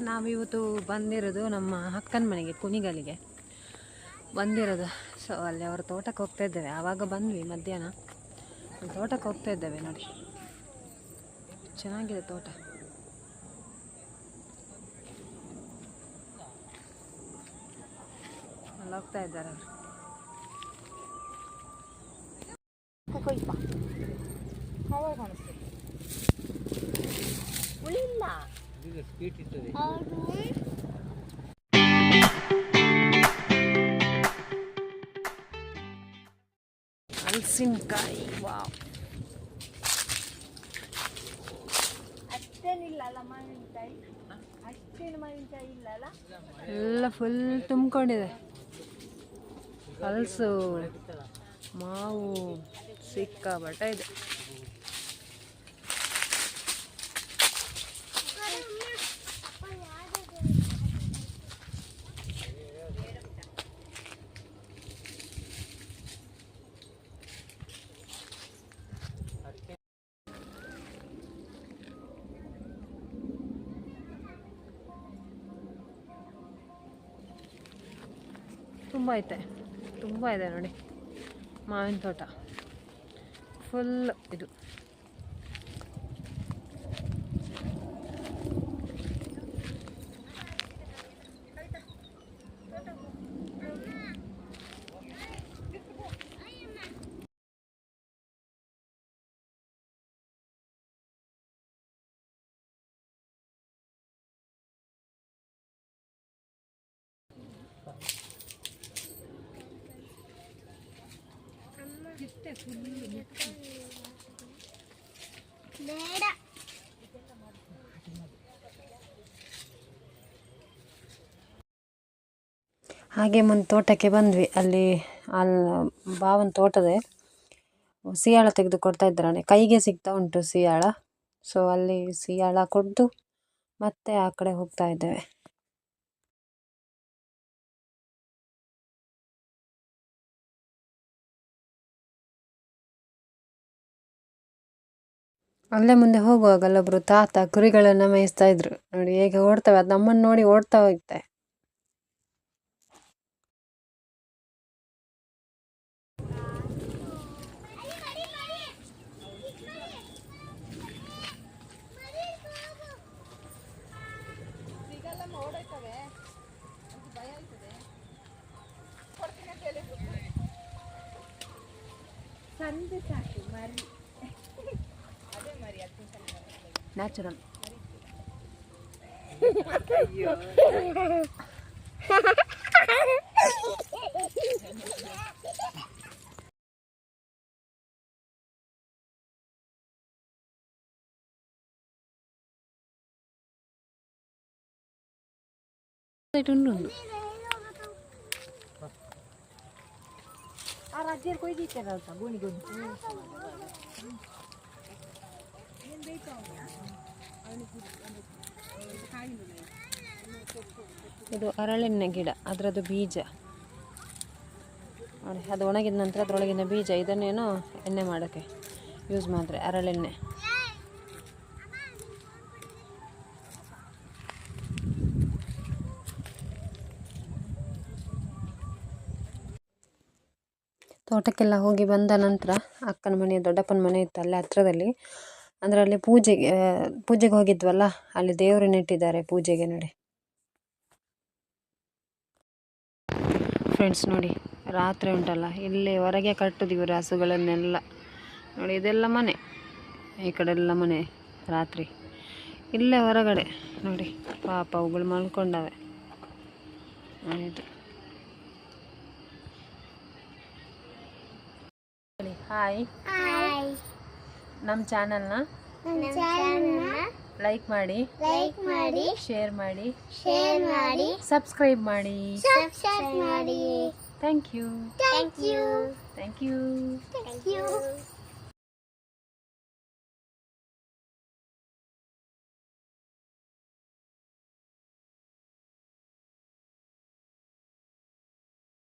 ನಾವಿವತ್ತು ಬಂದಿರೋದು ನಮ್ಮ ಅಕ್ಕನ ಮನೆಗೆ, ಕುಣಿಗಲಿಗೆ. ಬಂದಿರೋದು. ಸೊ ಅಲ್ಲಿ ಅವ್ರ ತೋಟಕ್ಕೆ ಹೋಗ್ತಾ ಇದ್ದೇವೆ. ಆವಾಗ ಬಂದ್ವಿ ಮಧ್ಯಾಹ್ನ. ತೋಟಕ್ಕೆ ಹೋಗ್ತಾ ಇದ್ದೇವೆ ನೋಡಿ. ಚೆನ್ನಾಗಿದೆ ತೋಟ. ಅಲ್ಲಿ ಹೋಗ್ತಾ ಇದ್ದಾರೆ ಅವರು. ಕೊಯ್ಪ ಹಲಸಿನಕಾಯಿ ವಾವ್. ಇರ್ತದೆ ಹಲಸಿನಕಾಯಿ ಅಲ್ಲ ಎಲ್ಲ ಫುಲ್ ತುಂಬಿಕೊಂಡಿದೆ. ಹಲಸು ಮಾವು ಸಿಕ್ಕಾಬಟ್ಟ ಇದೆ. ತುಂಬ ಐತೆ. ತುಂಬ ಇದೆ ನೋಡಿ. ಮಾವಿನ ತೋಟ. ಫುಲ್ ಇದು. ಹಾಗೆ ಮುಂದೆ ತೋಟಕ್ಕೆ ಬಂದ್ವಿ. ಅಲ್ಲಿ ಅಲ್ಲಿ ಬಾವನ ತೋಟದೆ ಸಿಯಾಳ ತೆಗೆದು ಕೊಡ್ತಾ ಇದ್ದಾರೆ ಕೈಗೆ ಸಿಗ್ತಾ ಉಂಟು ಸಿಯಾಳ. ಸೊ ಅಲ್ಲಿ ಸಿಯಾಳ ಕೊಡ್ದು ಮತ್ತೆ ಆ ಕಡೆ ಹೋಗ್ತಾ ಇದ್ದೇವೆ. ಅಲ್ಲೇ ಮುಂದೆ ಹೋಗುವಾಗ ಅಲ್ಲೊಬ್ರು ತಾತ ಕುರಿಗಳನ್ನು ಮೇಯಿಸ್ತಾ ಇದ್ರು. ನೋಡಿ, ಹೇಗೆ ಓಡ್ತವೆ, ಅದು ನಮ್ಮನ್ನು ನೋಡಿ ಓಡ್ತಾ ಹೋಗ್ತೆ ನ್ಯಾಚುರಲ್ ಉಂಟು ಕೊಯ್ದಿತ್ತಾರಲ್ಲ ಗೋಣಿ ಗೋಣಿ. ಇದು ಅರಳೆಣ್ಣೆ ಗಿಡ, ಅದರದ್ದು ಬೀಜ. ನೋಡಿ, ಅದು ಒಣಗಿದ ನಂತರ ಅದರೊಳಗಿನ ಬೀಜ ಇದನ್ನೇನೋ ಎಣ್ಣೆ ಮಾಡೋಕ್ಕೆ ಯೂಸ್ ಮಾಡ್ತಾರೆ, ಅರಳೆಣ್ಣೆ. ತೋಟಕ್ಕೆಲ್ಲ ಹೋಗಿ ಬಂದ ನಂತರ ಅಕ್ಕನ ಮನೆ, ದೊಡ್ಡಪ್ಪನ ಮನೆ ಇತ್ತು ಅಲ್ಲೇ ಹತ್ರದಲ್ಲಿ. ಅಂದರೆ ಅಲ್ಲಿ ಪೂಜೆಗೆ ಪೂಜೆಗೆ ಹೋಗಿದ್ವಲ್ಲ, ಅಲ್ಲಿ ದೇವರು ನೆಟ್ಟಿದ್ದಾರೆ ಪೂಜೆಗೆ ನೋಡಿ. ಫ್ರೆಂಡ್ಸ್ ನೋಡಿ, ರಾತ್ರಿ ಉಂಟಲ್ಲ, ಇಲ್ಲಿ ಹೊರಗೆ ಕಟ್ಟುದು ಇವರು ಹಸುಗಳನ್ನೆಲ್ಲ. ನೋಡಿ, ಇದೆಲ್ಲ ಮನೆ, ಈ ಕಡೆ ಎಲ್ಲ ಮನೆ ರಾತ್ರಿ. ಇಲ್ಲೇ ಹೊರಗಡೆ, ನೋಡಿ, ಪಾಪ ಅವುಗಳು ಮಲ್ಕೊಂಡವೆ. ಇದು. ಹಾಯ್ ಹಾಯ್ ನಮ್ಮ ಚಾನೆಲ್ನ ನಮ್ಮ ಚಾನಲ್ನ ಲೈಕ್ ಮಾಡಿ ಲೈಕ್ ಮಾಡಿ ಶೇರ್ ಮಾಡಿ ಶೇರ್ ಮಾಡಿ ಸಬ್ಸ್ಕ್ರೈಬ್ ಮಾಡಿ. ಸಬ್ಸ್ಕ್ರೈಬ್ ಮಾಡಿ. Thank you thank you thank you thank you